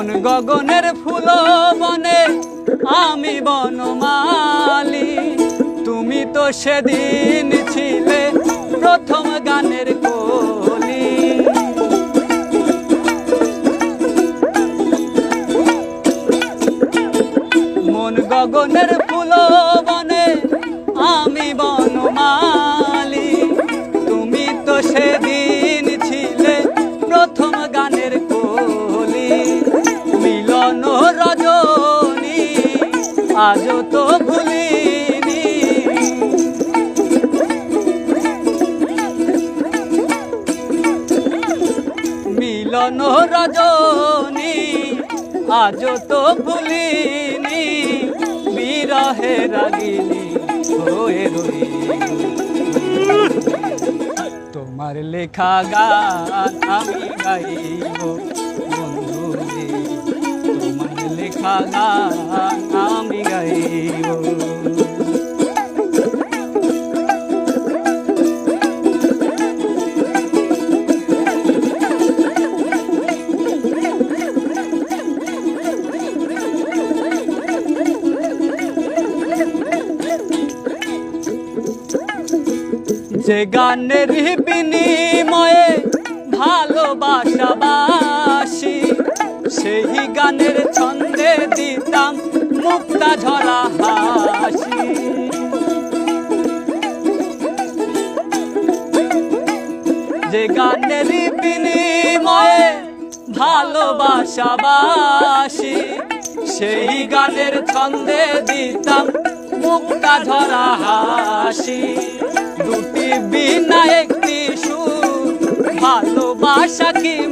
মন গগনের ফুল বনে আমি বনমালি। তুমি তো সেদিন ছিলে প্রথম গানের কলি। মন গগনের ফুল বনে আমি বনমালি। তুমি তো সেদিন আজও তো ভুলিনি। মিলন রজনী, আজও তো ভুলিনি। বিরহে রাগিনী হয়ে রই তোমার লেখা গান আমি গাইব বন্ধু তোমার লেখা গান যে গানের বিনিময়ে ভালোবাসাবাসি, সেই গানের ছন্দে দিতাম মুক্তা ঝরা হাসি। যে গানের বিনিময়ে ভালোবাসাবাসি, সেই গানের ছন্দে দিতাম মুক্তা ঝরা হাসি। দুটি বিনা